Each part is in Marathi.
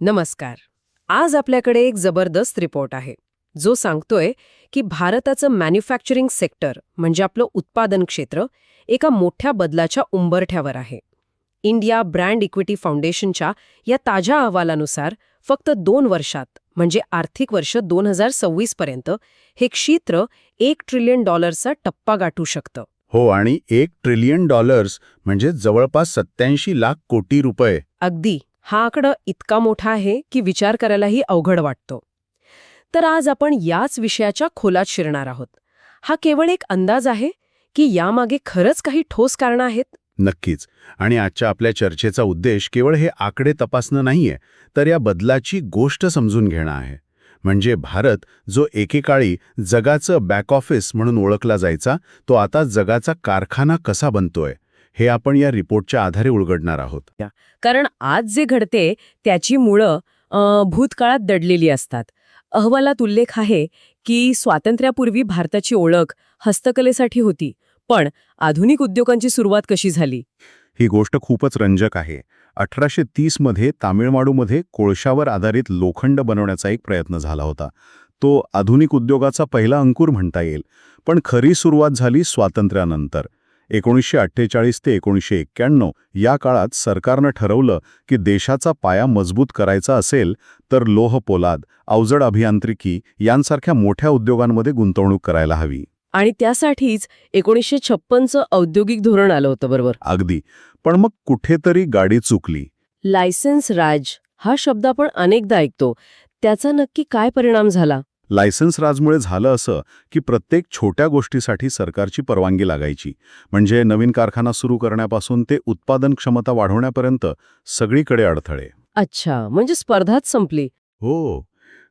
नमस्कार. आज आपल्याकडे एक जबरदस्त रिपोर्ट आहे. जो सांगतोय की भारताचं मॅन्युफॅक्चरिंग सेक्टर म्हणजे आपलं उत्पादन क्षेत्र एका मोठ्या बदलाच्या उंबरठ्यावर आहे. इंडिया ब्रँड इक्विटी फाउंडेशनच्या या ताज्या अहवालानुसार फक्त दोन वर्षात म्हणजे आर्थिक वर्ष दोन हजार सव्वीस पर्यंत हे क्षेत्र एक ट्रिलियन डॉलरचा टप्पा गाठू शकतं. हो आणि एक ट्रिलियन डॉलर्स म्हणजे जवळपास सत्याऐंशी लाख कोटी रुपये. अगदी. हा आकडा इतका मोठा आहे की विचार करायलाही अवघड वाटतो. तर आज आपण याच विषयाच्या खोलात शिरणार आहोत. हा केवळ एक अंदाज आहे की यामागे खरंच काही ठोस कारणं आहेत? नक्कीच. आणि आजच्या आपल्या चर्चेचा उद्देश केवळ हे आकडे तपासणं नाहीये तर या बदलाची गोष्ट समजून घेणं आहे. म्हणजे भारत जो एकेकाळी जगाचं बॅक ऑफिस म्हणून ओळखला जायचा तो आता जगाचा कारखाना कसा बनतोय? हे आपण या रिपोर्टच्या आधारे उलगडणार आहोत. कारण आज जे घडते त्याची मुळं भूतकाळात दडलेली असतात. अहवालात उल्लेख आहे की स्वातंत्र्यापूर्वी भारताची ओळख हस्तकलेसाठी होती पण आधुनिक उद्योगांची सुरुवात कशी झाली? ही गोष्ट खूपच रंजक आहे. अठराशे तीसमध्ये तामिळनाडूमध्ये कोळशावर आधारित लोखंड बनवण्याचा एक प्रयत्न झाला होता. तो आधुनिक उद्योगाचा पहिला अंकुर म्हणता येईल पण खरी सुरुवात झाली स्वातंत्र्यानंतर. एकोणीसशे अठ्ठेचाळीस ते एकोणीसशे एक्क्याण्णव या काळात सरकारनं ठरवलं की देशाचा पाया मजबूत करायचा असेल तर लोह पोलाद अवजड अभियांत्रिकी यांसारख्या मोठ्या उद्योगांमध्ये गुंतवणूक करायला हवी. आणि त्यासाठीच एकोणीसशे छप्पनचं औद्योगिक धोरण आलं होतं बरोबर? अगदी. पण मग कुठेतरी गाडी चुकली. लायसन्स राज हा शब्द आपण अनेकदा ऐकतो. त्याचा नक्की काय परिणाम झाला? लायसन्स राजमुळे झालं असं की प्रत्येक छोट्या गोष्टीसाठी सरकारची परवानगी लागायची. म्हणजे नवीन कारखाना सुरू करण्यापासून ते उत्पादन क्षमता वाढवण्यापर्यंत सगळीकडे अडथळे. अच्छा म्हणजे स्पर्धाच संपली. हो.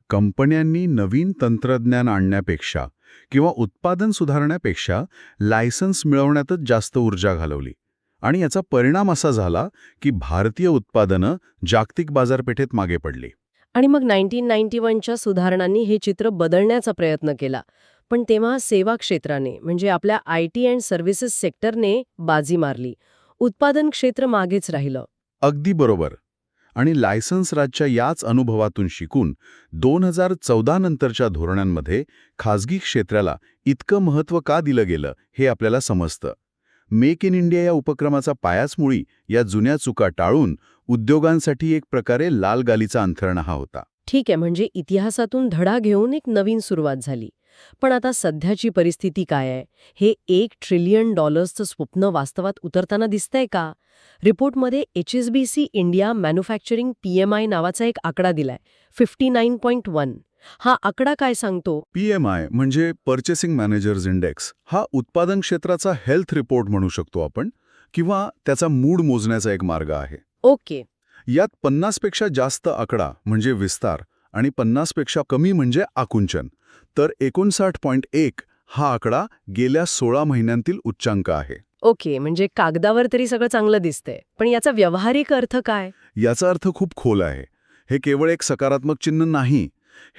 कंपन्यांनी नवीन तंत्रज्ञान आणण्यापेक्षा किंवा उत्पादन सुधारण्यापेक्षा लायसन्स मिळवण्यातच जास्त ऊर्जा घालवली. आणि याचा परिणाम असा झाला की भारतीय उत्पादनं जागतिक बाजारपेठेत मागे पडली. आणि मग नाईन्टीन नाईन्टी वनच्या सुधारणांनी हे चित्र बदलण्याचा प्रयत्न केला. पण तेव्हा सेवा क्षेत्राने म्हणजे आपल्या आय टी अँड सर्व्हिसेस सेक्टरने बाजी मारली. उत्पादन क्षेत्र मागेच राहिलं. अगदी बरोबर. आणि लायसन्स राजच्या याच अनुभवातून शिकून दोन हजार चौदा नंतरच्या धोरणांमध्ये खाजगी क्षेत्राला इतकं महत्त्व का दिलं गेलं हे आपल्याला समजतं. मेक इन इंडिया या उपक्रमाचा पायाचमुळी या जुन्या चुका टाळून उद्योगांसाठी एक प्रकारे लाल गालीचा अंथरणा हा होता. ठीक आहे म्हणजे इतिहासातून धडा घेऊन एक नवीन सुरुवात झाली. पण आता सध्याची परिस्थिती काय आहे? हे एक ट्रिलियन डॉलर्सचं स्वप्न वास्तवात उतरताना दिसतंय का? रिपोर्टमध्ये H S B C India manufacturing P M I नावाचा एक आकडा दिलाय फिफ्टी नाईन पॉईंट वन हा आकडा काय सांगतो? पी एम आय म्हणजे पर्चेसिंग मॅनेजर्स इंडेक्स हा उत्पादन क्षेत्राचा हेल्थ रिपोर्ट म्हणू शकतो आपण किंवा त्याचा मूड मोजण्याचा एक मार्ग आहे. ओके. यात पन्नासपेक्षा जास्त आकडा म्हणजे विस्तार आणि पन्नासपेक्षा कमी म्हणजे आकुंचन. तर एकोणसाठ पॉईंट एक हा आकडा गेल्या सोळा महिन्यांतील उच्चांक आहे. ओके म्हणजे कागदावर तरी सगळं चांगलं दिसतंय. पण याचा व्यावहारिक अर्थ काय? याचा अर्थ खूप खोल आहे. हे केवळ एक सकारात्मक चिन्ह नाही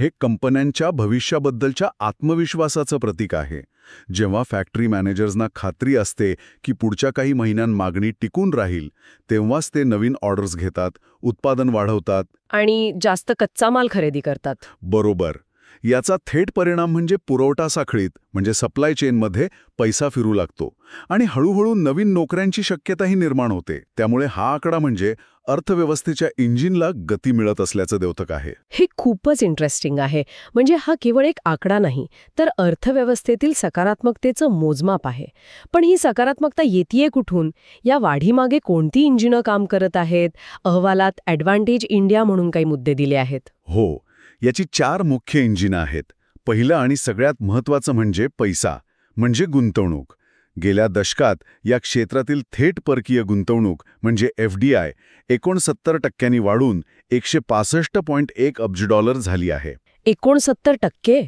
हे कंपन्यांच्या भविष्याबद्दलच्या आत्मविश्वासाचं प्रतीक आहे. जेव्हा फॅक्टरी मॅनेजर्सना खात्री असते की पुढच्या काही महिन्यां मागणी टिकून राहील तेव्हाच ते नवीन ऑर्डर्स घेतात उत्पादन वाढवतात. आणि जास्त कच्चा माल खरेदी करतात. बरोबर. याचा थेट परिणाम म्हणजे पुरवठा साखळीत म्हणजे सप्लाय चेनमध्ये पैसा फिरू लागतो. आणि हळूहळू नवीन नोकऱ्यांची शक्यताही निर्माण होते. त्यामुळे हा आकडा म्हणजे अर्थव्यवस्थेच्या इंजिनला गती मिळत असल्याचं द्योतक आहे. हे खूपच इंटरेस्टिंग आहे. म्हणजे हा केवळ एक आकडा नाही तर अर्थव्यवस्थेतील सकारात्मकतेचं मोजमाप आहे. पण ही सकारात्मकता येतीये कुठून? या वाढीमागे कोणती इंजिनं काम करत आहेत? अहवालात ॲडव्हान्टेज इंडिया म्हणून काही मुद्दे दिले आहेत. हो याची चार मुख्य इंजिनं आहेत. पहिलं आणि सगळ्यात महत्त्वाचं म्हणजे पैसा म्हणजे गुंतवणूक. गेल्या दशकात या क्षेत्रातील थेट परकीय गुंतवणूक म्हणजे एफ डी आय एकोणसत्तर टक्क्यांनी वाढून एकशे पासष्ट पॉईंट एक अब्ज डॉलर झाली आहे. एकोणसत्तर टक्के?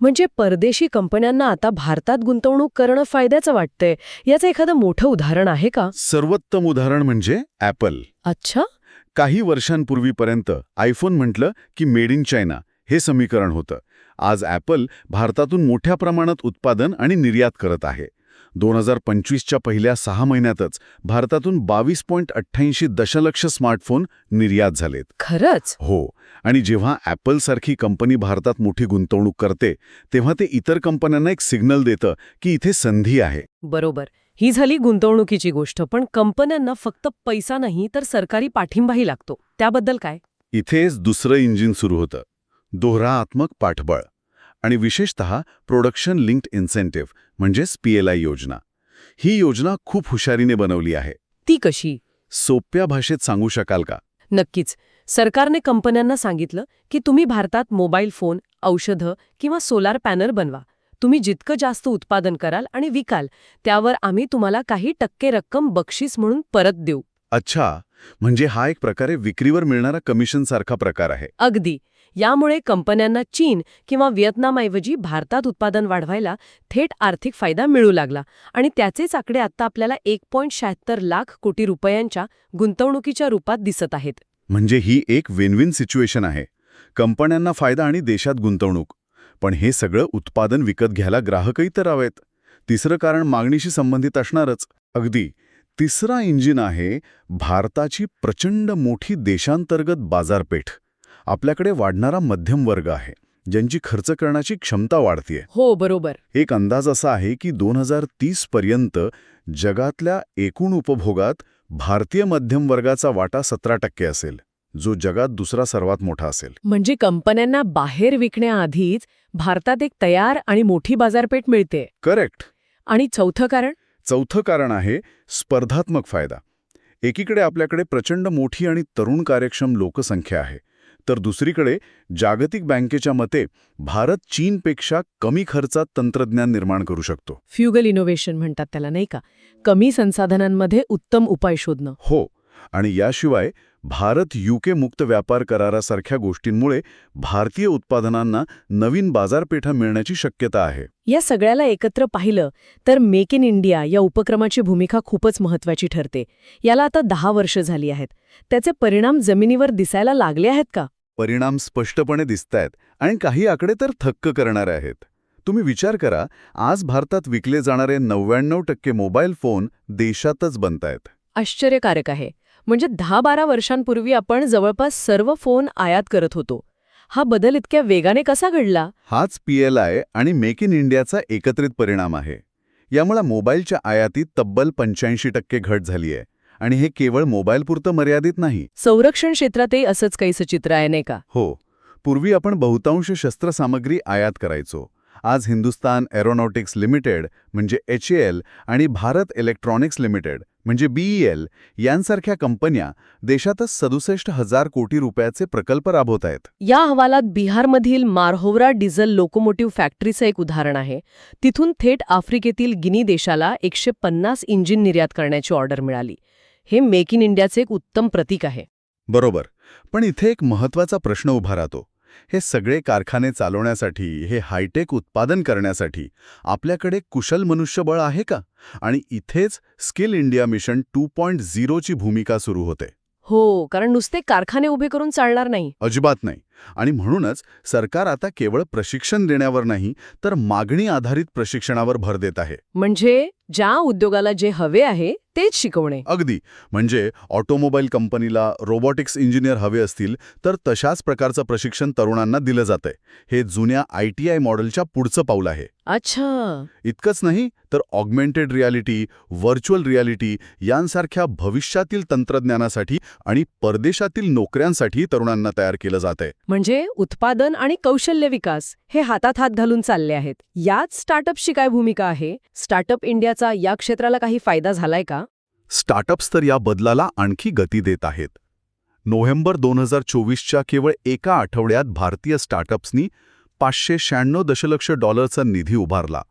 म्हणजे परदेशी कंपन्यांना आता भारतात गुंतवणूक करणं फायद्याचं वाटतंय. याचं एखादं मोठं उदाहरण आहे का? सर्वोत्तम उदाहरण म्हणजे ॲपल. अच्छा. काही वर्षांपूर्वीपर्यंत आयफोन म्हटलं की मेड इन चायना हे समीकरण होतं. आज ॲपल भारतातून मोठ्या प्रमाणात उत्पादन आणि निर्यात करत आहे. दोन हजार पंचवीसच्या पहिल्या सहा महिन्यातच भारतातून बावीस पॉईंट अठ्ठ्याऐंशी दशलक्ष स्मार्टफोन निर्यात झालेत. खरंच? हो. आणि जेव्हा ॲपलसारखी कंपनी भारतात मोठी गुंतवणूक करते तेव्हा ते इतर कंपन्यांना एक सिग्नल देतं की इथे संधी आहे. बरोबर. ही झाली गुंतवणुकीची गोष्ट पण कंपन्यांना फक्त पैसा नाही तर सरकारी पाठिंबाही लागतो. त्याबद्दल काय? इथेच दुसरं इंजिन सुरू होतं. दोहरात्मक पाठबळ आणि विशेषत प्रोडक्शन लिंक्ड इन्सेंटिव्ह म्हणजेच पीएलआय योजना. ही योजना खूप हुशारीने बनवली आहे. ती कशी? सोप्या भाषेत सांगू शकाल का? नक्कीच. सरकारने कंपन्यांना सांगितलं की तुम्ही भारतात मोबाईल फोन औषधं किंवा सोलार पॅनल बनवा. तुम्ही जितकं जास्त उत्पादन कराल आणि विकाल त्यावर आम्ही तुम्हाला काही टक्के रक्कम बक्षीस म्हणून परत देऊ. अच्छा म्हणजे हा एक प्रकारे विक्रीवर मिळणारा कमिशनसारखा प्रकार आहे. अगदी. यामुळे कंपन्यांना चीन किंवा व्हिएतनामऐवजी भारतात उत्पादन वाढवायला थेट आर्थिक फायदा मिळू लागला आणि त्याचेच आकडे आता आपल्याला एक पॉईंट शहात्तर लाख कोटी रुपयांच्या गुंतवणुकीच्या रूपात दिसत आहेत. म्हणजे ही एक विन विन सिच्युएशन आहे. कंपन्यांना फायदा आणि देशात गुंतवणूक. पण हे सगळं उत्पादन विकत घ्यायला ग्राहकही तर हवेत. तिसरं कारण मागणीशी संबंधित असणारच. अगदी तिसरा इंजिन आहे भारताची प्रचंड मोठी देशांतर्गत बाजारपेठ. आपल्याकडे वाढणारा मध्यम वर्ग आहे ज्यांची खर्च करण्याची क्षमता वाढतीये. हो बरोबर. एक अंदाज असा आहे की दोन हजार तीस पर्यंत जगातल्या एकूण उपभोगात भारतीय मध्यम वर्गाचा वाटा सतरा टक्के असेल. जो जगात दुसरा सर्वात मोठा असेल. म्हणजे कंपन्यांना बाहेर विकण्याआधीच भारतात एक तयार आणि मोठी बाजारपेठ मिळते. करेक्ट. आणि चौथं कारण? चौथं कारण आहे स्पर्धात्मक फायदा. एकीकडे आपल्याकडे प्रचंड मोठी आणि तरुण कार्यक्षम लोकसंख्या आहे तर दुसरीकडे जागतिक बँकेच्या मते भारत चीनपेक्षा कमी खर्चात तंत्रज्ञान निर्माण करू शकतो. फ्युगल इनोव्हेशन म्हणतात त्याला नाही का? कमी संसाधनांमध्ये उत्तम उपाय शोधणं. हो आणि याशिवाय भारत युके मुक्त व्यापार करारासारख्या गोष्टींमुळे भारतीय उत्पादनांना नवीन बाजारपेठा मिळण्याची शक्यता आहे. या सगळ्याला एकत्र पाहिलं तर मेक इन इंडिया या उपक्रमाची भूमिका खूपच महत्वाची ठरते. याला आता दहा वर्ष झाली आहेत. त्याचे परिणाम जमिनीवर दिसायला लागले आहेत का? परिणाम स्पष्टपणे दिसतायत आणि काही आकडे तर थक्क करणारे आहेत. तुम्ही विचार करा आज भारतात विकले जाणारे नव्याण्णव टक्के मोबाईल फोन देशातच बनतायत. आश्चर्यकारक आहे. म्हणजे दहा बारा वर्षांपूर्वी आपण जवळपास सर्व फोन आयात करत होतो. हा बदल इतक्या वेगाने कसा घडला? हाच पीएलआय आणि मेक इन इंडियाचा एकत्रित परिणाम आहे. यामुळे मोबाईलच्या आयातीत तब्बल पंच्याऐंशी टक्के घट झाली आहे आणि हे केवळ मोबाईलपुरतं मर्यादित नाही. संरक्षण क्षेत्रातही असंच काहीसं चित्र आहे नाही का? हो. पूर्वी आपण बहुतांश शस्त्रसामग्री आयात करायचो. आज हिंदुस्तान एरोनॉटिक्स लिमिटेड म्हणजे एच आणि भारत इलेक्ट्रॉनिक्स लिमिटेड म्हणजे बीईएल यांसारख्या कंपन्या देशातच सदुसष्ट हजार कोटी रुपयाचे प्रकल्प राबवत आहेत. या अहवालात बिहारमधील मारहोवरा डिझेल लोकोमोटिव्ह फॅक्टरीचं एक उदाहरण आहे. तिथून थेट आफ्रिकेतील गिनी देशाला एकशे पन्नास इंजिन निर्यात करण्याची ऑर्डर मिळाली. हे मेक इन इंडियाचे एक उत्तम प्रतीक आहे. बरोबर. पण इथे एक महत्त्वाचा प्रश्न उभा राहतो. हे सगळे कारखाने चालवण्यासाठी हे हायटेक उत्पादन करण्यासाठी आपल्याकडे कुशल मनुष्यबळ आहे का? आणि इथेच Skill India Mission two point झिरोची भूमिका सुरू होते. हो कारण नुसते कारखाने उभे करून चालणार नाही. अजिबात नाही. आणि म्हणूनच सरकार आता केवळ प्रशिक्षण देण्यावर नाही तर मागणी आधारित प्रशिक्षणावर भर देत आहे. म्हणजे ज्या उद्योगाला जे हवे आहे तेच शिकवणे. अगदी. म्हणजे ऑटोमोबाईल कंपनीला रोबोटिक्स इंजिनियर हवे असतील तर तशाच प्रकारचं प्रशिक्षण तरुणांना दिलं जातंय. हे जुन्या आय टी आय मॉडेलच्या पुढचं पाऊल आहे. अच्छा. इतकंच नाही तर ऑगमेंटेड रियालिटी व्हर्च्युअल रियालिटी यांसारख्या भविष्यातील तंत्रज्ञानासाठी आणि परदेशातील नोकऱ्यांसाठी तरुणांना तयार केलं जातंय. म्हणजे उत्पादन आणि कौशल्य विकास हे हातात हात घालून चालले आहेत. याच स्टार्टअपची काय भूमिका आहे? स्टार्टअप इंडियाचा या क्षेत्राला काही फायदा झालाय का? स्टार्टअप्स तर या बदलाला आणखी गती देत आहेत. नोव्हेंबर दोन हजार चोवीसच्या केवळ एका आठवड्यात भारतीय स्टार्टअप्सनी पाचशे शहाण्णव दशलक्ष डॉलरचा निधी उभारला.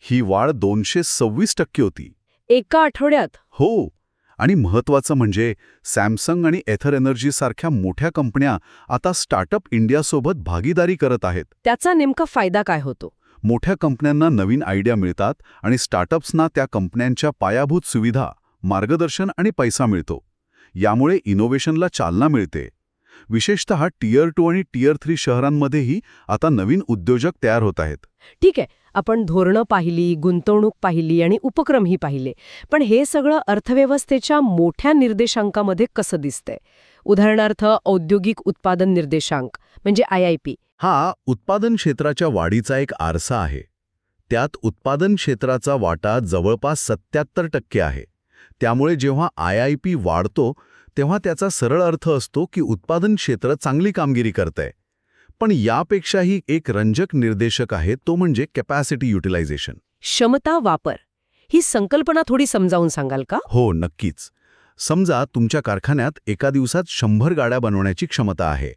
ही वाढ दोनशे सव्वीस टक्के होती. एका आठवड्यात? हो. आणि महत्वाचं म्हणजे सॅमसंग आणि एथर एनर्जी सारख्या मोठ्या कंपन्या आता स्टार्टअप इंडियासोबत भागीदारी करत आहेत. त्याचा नेमका फायदा काय होतो? मोठ्या कंपन्यांना नवीन आयडिया मिळतात आणि स्टार्टअप्सना त्या कंपन्यांच्या पायाभूत सुविधा मार्गदर्शन आणि पैसा मिळतो. यामुळे इनोव्हेशनला चालना मिळते. विशेषतः टियर टू आणि टियर थ्री शहरांमध्येही आता नवीन उद्योजक तयार होत आहेत. ठीक आहे. आपण धोरणं पाहिली गुंतवणूक पाहिली आणि उपक्रमही पाहिले. पण हे सगळं अर्थव्यवस्थेच्या मोठ्या निर्देशांकामध्ये कसं दिसतंय? उदाहरणार्थ औद्योगिक उत्पादन निर्देशांक म्हणजे आय आय पी. हा उत्पादन क्षेत्राच्या वाढीचा एक आरसा आहे. त्यात उत्पादन क्षेत्राचा वाटा जवळपास सत्याहत्तर टक्के आहे. त्यामुळे जेव्हा आय आय पी वाढतो तेव्हा त्याचा सरळ अर्थ असतो की उत्पादन क्षेत्र चांगली कामगिरी करतंय. पण यापेक्षाही एक रंजक निर्देशक आहे तो म्हणजे कॅपॅसिटी युटिलायझेशन क्षमता वापर. ही संकल्पना थोडी समजावून सांगाल का? हो नक्कीच. समजा तुमच्या कारखान्यात एका दिवसात शंभर गाड्या बनवण्याची क्षमता आहे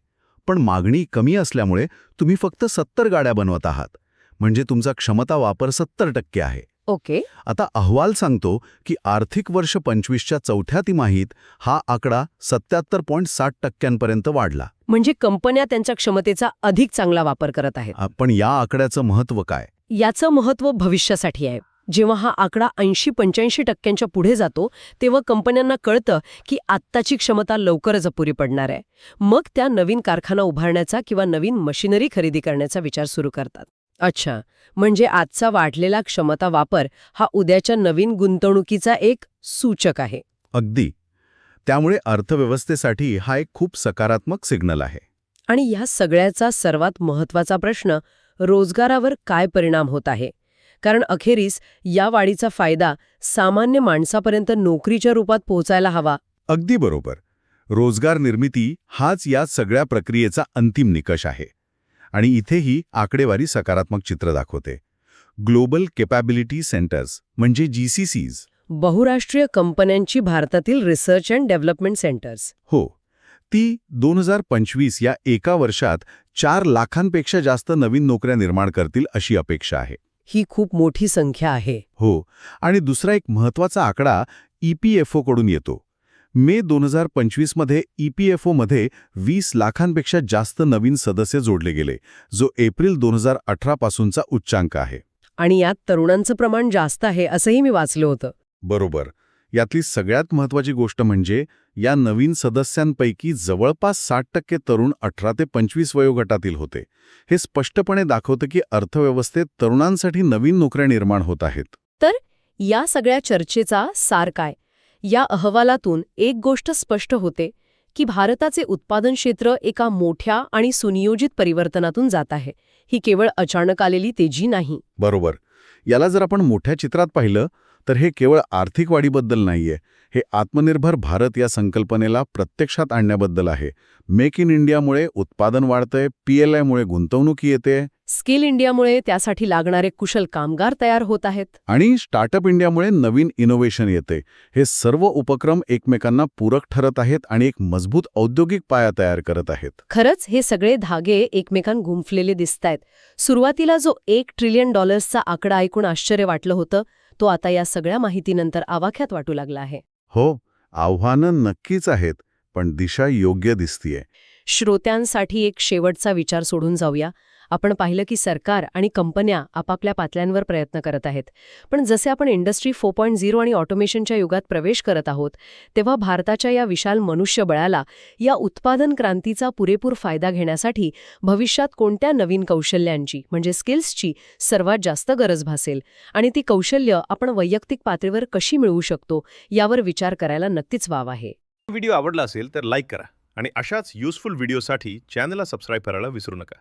पण मागणी कमी असल्यामुळे तुम्ही फक्त सत्तर गाड्या बनवत आहात म्हणजे तुमचा क्षमता वापर सत्तर टक्के आहे. ओके. आता अहवाल सांगतो की आर्थिक वर्ष पंचवीसच्या चौथ्या तिमाहीत हा आकडा सत्याहत्तर पॉईंट साठ टक्क्यांपर्यंत वाढला. म्हणजे कंपन्या त्यांच्या क्षमतेचा अधिक चांगला वापर करत आहेत. पण या आकड्याचं महत्त्व काय? याचं महत्त्व भविष्यासाठी आहे. जेव्हा हा आकडा ऐंशी पंच्याऐंशी टक्क्यांच्या पुढे जातो तेव्हा कंपन्यांना कळतं की आत्ताची क्षमता लवकरच अपुरी पडणार आहे. मग त्या नवीन कारखाना उभारण्याचा किंवा नवीन मशिनरी खरेदी करण्याचा विचार सुरू करतात. अच्छा म्हणजे आजचा वाढलेला क्षमता वापर हा उद्याच्या नवीन गुंतवणुकीचा एक सूचक आहे. अगदी. त्यामुळे अर्थव्यवस्थेसाठी हा एक खूप सकारात्मक सिग्नल आहे. आणि या सगळ्याचा सर्वात महत्त्वाचा प्रश्न रोजगारावर काय परिणाम होत आहे? कारण अखेरीस या वाढीचा फायदा सामान्य माणसापर्यंत नोकरीच्या रूपात पोहोचायला हवा. अगदी बरोबर. रोजगार निर्मिती हाच या सगळ्या प्रक्रियेचा अंतिम निकष आहे. आणि इथेही आकडेवारी सकारात्मक चित्र दाखवते. ग्लोबल केपॅबिलिटी सेंटर्स म्हणजे जीसीसीज बहुराष्ट्रीय कंपन्यांची भारतातील रिसर्च अँड डेव्हलपमेंट सेंटर्स. हो ती दोन हजार पंचवीस या एका वर्षात चार लाखांपेक्षा जास्त नवीन नोकऱ्या निर्माण करतील अशी अपेक्षा आहे. ही खूप मोठी संख्या आहे. हो आणि दुसरा एक महत्त्वाचा आकडा E ईपीएफओकडून येतो. मे दोन हजार पंचवीसमध्ये ईपीएफओमध्ये वीस लाखांपेक्षा जास्त नवीन सदस्य जोडले गेले जो एप्रिल दोन हजार अठरा पासूनचा उच्चांक आहे. आणि यात तरुणांचं प्रमाण जास्त आहे असंही मी वाचलं होतं. बरोबर. यातली सगळ्यात महत्वाची गोष्ट म्हणजे या नवीन सदस्यांपैकी जवळपास साठ टक्के तरुण अठरा ते पंचवीस वयोगटातील होते. हे स्पष्टपणे दाखवतं की अर्थव्यवस्थेत तरुणांसाठी नवीन नोकऱ्या निर्माण होत आहेत. तर या सगळ्या चर्चेचा सार काय? या अहवालातून एक गोष्ट स्पष्ट होते की भारताचे उत्पादन क्षेत्र एका मोठ्या आणि सुनियोजित परिवर्तनातून जात आहे. ही केवळ अचानक आलेली तेजी नाही. बरोबर. याला जर आपण मोठ्या चित्रात पाहिलं तर हे केवळ आर्थिक वाढीबद्दल नाहीये. हे आत्मनिर्भर भारत या संकल्पनेला प्रत्यक्षात आणण्याबद्दल आहे. मेक इन इंडियामुळे उत्पादन वाढतंय पीएलआयमुळे गुंतवणूक येते. स्किल इंडियामुळे त्यासाठी लागणारे कुशल कामगार तयार होत आहेत. आणि स्टार्टअप इंडियामुळे नवीन इनोव्हेशन येते. हे सर्व उपक्रम एकमेकांना पूरक ठरत आहेत आणि एक मजबूत औद्योगिक पाया तयार करत आहेत. खरंच हे सगळे धागे एकमेकां गुंफलेले दिसतायत. सुरुवातीला जो एक ट्रिलियन डॉलर्सचा आकडा ऐकून आश्चर्य वाटलं होतं तो आता या सगळ्या माहितीनंतर आवाक्यात वाटू लागला आहे. हो आव्हानं नक्कीच आहेत पण दिशा योग्य दिसतीये. श्रोत्यांसाठी एक शेवटचा विचार सोडून जाऊया. आपण पाहिलं की सरकार आणि कंपन्या आपापल्या पातळ्यांवर प्रयत्न करत आहेत. पण जसे आपण इंडस्ट्री फोर पॉईंट झिरो आणि ऑटोमेशनच्या युगात प्रवेश करत आहोत तेव्हा भारताच्या या विशाल मनुष्यबळाला या उत्पादन क्रांतीचा पुरेपूर फायदा घेण्यासाठी भविष्यात कोणत्या नवीन कौशल्यांची म्हणजे स्किल्सची सर्वात जास्त गरज भासेल? आणि ती कौशल्य आपण वैयक्तिक पातळीवर कशी मिळवू शकतो यावर विचार करायला नक्कीच वाव आहे. व्हिडिओ आवडला असेल तर लाईक करा आणि अशाच युजफुल व्हिडिओसाठी चॅनलला सबस्क्राईब करायला विसरू नका.